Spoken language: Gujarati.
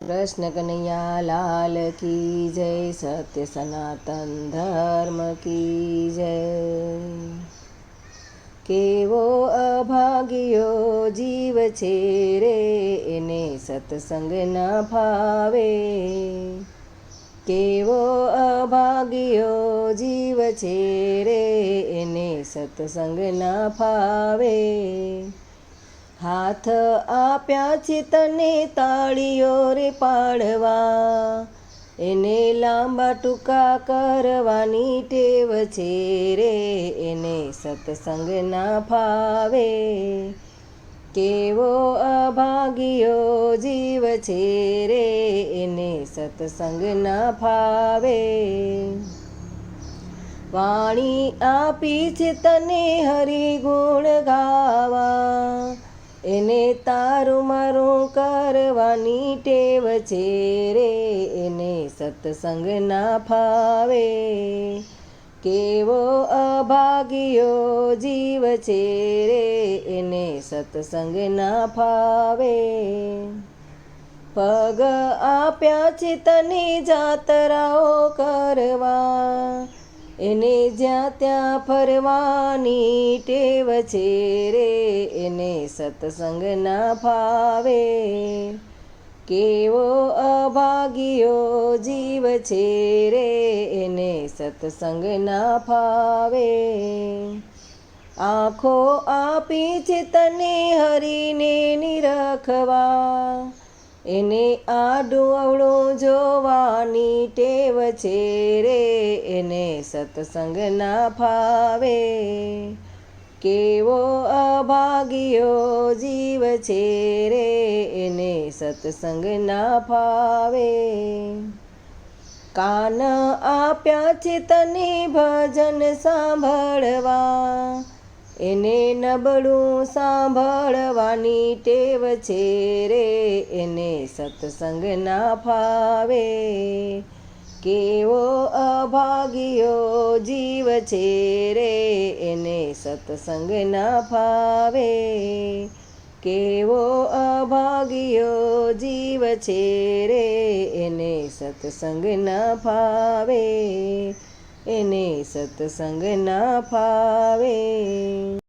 કૃષ્ણ કનૈયા લાલ કી જય સત્ય સનાતન ધર્મ કી જય કેવો અભાગ્યો જીવ છે રે એને સત્સંગ ના ફાવે કેવો અભાગ્યો જીવ છે રે એને સત્સંગ ના ફાવે હાથ આપ્યા છે તને તાળીઓ રે પાડવા. એને લાંબા ટૂંકા કરવાની ટેવ છે રે. એને સત્સંગ ના ફાવે. કેવો અભાગ્યો જીવ છે રે. એને સત્સંગ ના ફાવે. વાણી આપી છે તને હરિગુણ ગાવા. એને તારું મારું કરવાની ટેવ છે રે, એને સત્સંગ ના ફાવે. કેવો અભાગ્યો જીવ છે રે, એને સત્સંગ ના ફાવે. પગ આપ્યા છે તને જાતરાઓ કરવા એને જ્યાં ત્યાં ફરવાની ટેવ છે રે, એને સત્સંગ ના ફાવે. કેવો અભાગ્યો જીવ છે રે, એને સત્સંગ ના ફાવે. આંખો આપી છે તને હરીને નિરખવા એને આડું અવળું જોવાની ટેવ છે રે, એને સત્સંગ ના ફાવે. કેવો અભાગ્યો જીવ છે રે, એને સત્સંગ ના ફાવે. કાન આપ્યા છે તને ભજન સાંભળવા એને નબળું સાંભળવાની ટેવ છે રે. એને સત્સંગ ના ફાવે. કેવો અભાગ્યો જીવ છે રે. એને સત્સંગ ના ફાવે. કેવો અભાગ્યો જીવ છે રે. એને સત્સંગ ના ફાવે. એને સત્સંગ ના ફાવે.